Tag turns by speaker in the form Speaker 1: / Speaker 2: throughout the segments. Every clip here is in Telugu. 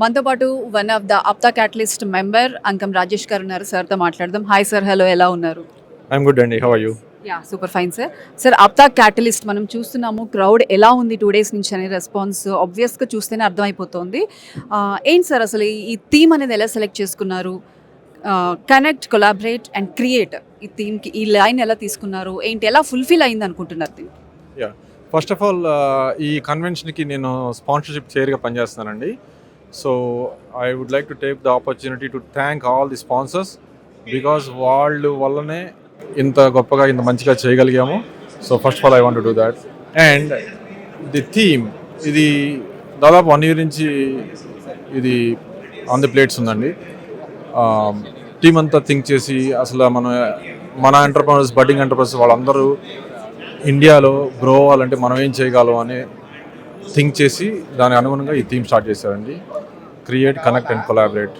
Speaker 1: మనతో పాటు one of the APTA catalyst member Ankam Rajesh గారు ఉన్నారు సార్తో మాట్లాడదాం. హాయ్ సార్ హలో ఎలా ఉన్నారు?
Speaker 2: ఐఎమ్ గుడ్ అండి how are you
Speaker 1: yeah super fine sir sir APTA catalyst మనం చూస్తున్నాము. క్రౌడ్ ఎలా ఉంది టూ డేస్ నుంచి అనే రెస్పాన్స్ ఆబ్వియస్గా చూస్తేనే అర్థమైపోతుంది. ఏంటి సార్ అసలు ఈ- థీమ్ అనేది ఎలా సెలెక్ట్ చేసుకున్నారు? కనెక్ట్ కొలాబరేట్ అండ్ క్రియేట్ ఈ థీమ్కి ఈ లైన్ ఎలా తీసుకున్నారు? ఏంటి ఎలా ఫుల్ఫిల్ అయింది అనుకుంటున్నారు దీన్ని?
Speaker 2: యా ఫస్ట్ ఆఫ్ ఆల్ ఈ కన్వెన్షన్కి నేను స్పాన్సర్షిప్ చైర్గా పనిచేస్తున్నానండి. So I would like to take the opportunity to thank all the sponsors because వాళ్ళు వల్లనే ఇంత గొప్పగా ఇంత మంచిగా చేయగలిగాము. So first of all I want do that and the theme ఇది దాదాపు వన్ ఇయర్ నుంచి ఇది ఆన్ ది ప్లేట్స్ ఉందండి. Um, టీం అంతా థింక్ చేసి అసలు మన మన ఎంటర్ప్రైనర్స్ బడ్డింగ్ ఎంటర్ప్రైనర్స్ వాళ్ళందరూ ఇండియాలో గ్రో అవ్వాలంటే మనం ఏం చేయగలం అని థింక్ చేసి దాని అనుగుణంగా ఈ థీమ్ స్టార్ట్ చేశారండి. Create connect and collaborate.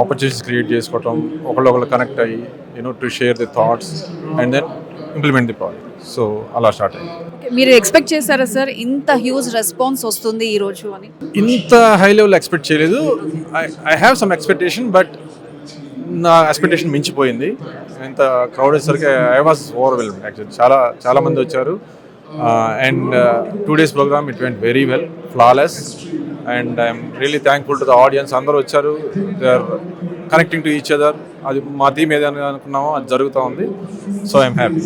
Speaker 2: Opportunities create చేసుకోవటం ఒకళ్ళొకళ్ళు కనెక్ట్ అయ్యి you know to share the thoughts and then implement the project so అలా స్టార్ట్
Speaker 1: Okay, మీరు ఎక్స్పెక్ట్ చేశారా సార్ ఇంత హ్యూజ్ రెస్పాన్స్ వస్తుంది ఈ రోజు అని?
Speaker 2: ఇంత హై లెవెల్ ఎక్స్పెక్ట్ చేయలేదు. I have some expectation but నా ఎక్స్పెక్టేషన్ మించిపోయింది. ఇంత క్రౌడ్ వచ్చేసరికి ఐ వాజ్ ఓవర్వెల్మ్ యాక్చువల్లీ చాలా చాలా మంది వచ్చారు. And two days program it went very well flawless and I'm really thankful to the audience అందరూ వచ్చారు. They are connecting to each other అది మా థీమ్ ఏదైనా అనుకున్నామో అది జరుగుతూ ఉంది. So I'm happy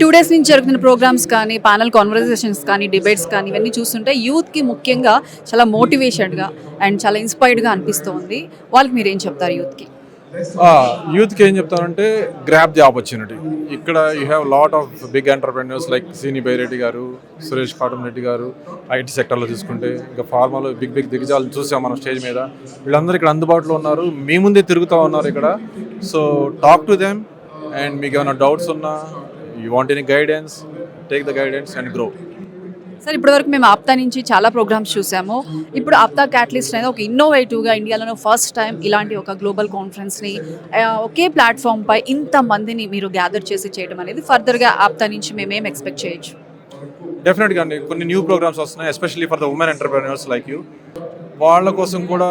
Speaker 1: two days నుంచి జరుగుతున్న ప్రోగ్రామ్స్ కానీ ప్యానల్ కాన్వర్సేషన్స్ కానీ డిబేట్స్ కానీ ఇవన్నీ చూస్తుంటే యూత్కి ముఖ్యంగా చాలా మోటివేషన్గా అండ్ చాలా ఇన్స్పైర్డ్గా అనిపిస్తుంది. వాళ్ళకి మీరు ఏం చెప్తారు యూత్కి
Speaker 2: యూత్కి ఏం చెప్తానంటే గ్రాప్ ది ఆపర్చునిటీ ఇక్కడ you have lot of big entrepreneurs like Seeni Byreddy గారు సురేష్ కాటం రెడ్డి గారు ఐటీ సెక్టర్లో తీసుకుంటే ఇంకా ఫార్మాలో బిగ్ బిగ్ దిగజాలు చూసాం మనం స్టేజ్ మీద. వీళ్ళందరూ ఇక్కడ అందుబాటులో ఉన్నారు. మీ ముందే తిరుగుతూ ఉన్నారు ఇక్కడ. So talk to them and మీకు ఏమైనా డౌట్స్ ఉన్నా you want any guidance take the guidance and grow
Speaker 1: sir ఇప్పటివరకు మేము ఆప్తా నుంచి చాలా ప్రోగ్రామ్స్ చూసాము. ఇప్పుడు ఆప్తా క్యాటలిస్ట్ అనేది ఒక ఇన్నోవేటివ్గా ఇండియాలో ఫస్ట్ టైం ఇలాంటి ఒక గ్లోబల్ కాన్ఫరెన్స్ని ఒకే ప్లాట్ఫామ్ పై ఇంత మందిని మీరు గ్యాదర్ చేసి చేయడం అనేది ఫర్దర్గా ఆప్తా నుంచి మేము ఏం ఎక్స్పెక్ట్ చేయొచ్చు?
Speaker 2: డెఫినెట్గా అండి. కొన్ని న్యూ ప్రోగ్రామ్స్ వస్తున్నాయి especially for the women entrepreneurs like you వాళ్ళ కోసం కూడా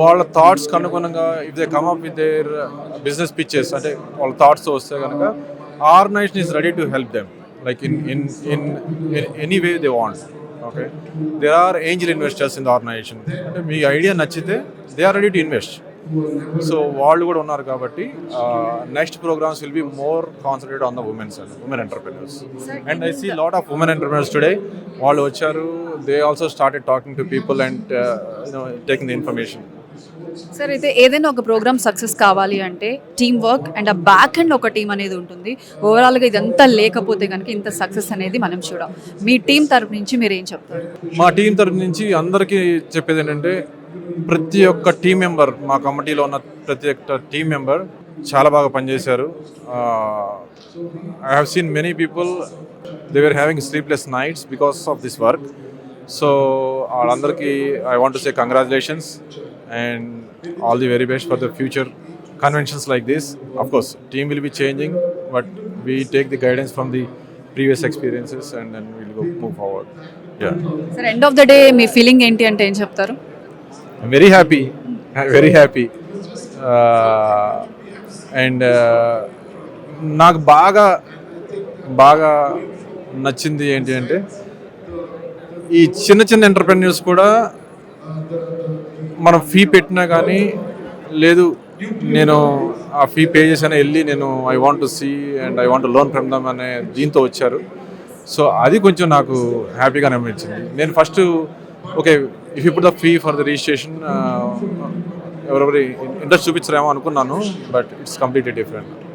Speaker 2: వాళ్ళ థాట్స్కి అనుగుణంగా if they come up with their business pictures అంటే వాళ్ళ థాట్స్ వస్తే కనుక organization is ready to help them like in in in any way they want okay they are angel investors in the organization అంటే మీ ఐడియా నచ్చితే they are ready to invest so వాళ్ళు కూడా ఉన్నారు కాబట్టి next programs will be more concentrate on the women's and women entrepreneurs and I see lot of women entrepreneurs today వాళ్ళు వచ్చారు they also started talking to people and taking the information
Speaker 1: sir అయితే ఏదైనా ఒక ప్రోగ్రామ్ సక్సెస్ కావాలి అంటే టీమ్ వర్క్ అండ్ ఆ బ్యాక్ అండ్ ఒక టీం అనేది ఉంటుంది. ఓవరాల్గా ఇదంతా లేకపోతే కనుక ఇంత సక్సెస్ అనేది మనం చూడం. మీ టీం తరపు నుంచి మీరు ఏం చెప్తారు?
Speaker 2: మా టీం తరపు నుంచి అందరికీ చెప్పేది ఏంటంటే ప్రతి ఒక్క టీం మెంబర్ మా కమిటీలో ఉన్న ప్రతి ఒక్క టీం మెంబర్ చాలా బాగా పనిచేశారు. I have seen many people they were having sleepless nights because of this work so వాళ్ళందరికీ I want say congratulations and all the very best for the future conventions like this of course team will be changing but we take the guidance from the previous experiences and then will go move forward
Speaker 1: sir end of the day me feeling ఏంటి అంటే ఏం చెప్తారు?
Speaker 2: Very happy very happy and నాకు బాగా బాగా నచ్చింది ఏంటి అంటే ఈ చిన్న చిన్న ఎంటర్ప్రెన్యూర్స్ కూడా మనం ఫీ పెట్టినా కానీ లేదు నేను ఆ ఫీ పే చేసాను వెళ్ళి నేను I want to see and I want loan from them అనే దీంతో వచ్చారు. సో అది కొంచెం నాకు హ్యాపీగా అనిపించింది. నేను ఫస్ట్ ఓకే ఇఫ్ ఇప్పుడు the fee for the registration ఎవరెవరి ఇంట్రెస్ట్ చూపించరేమో అనుకున్నాను బట్ ఇట్స్ కంప్లీట్లీ డిఫరెంట్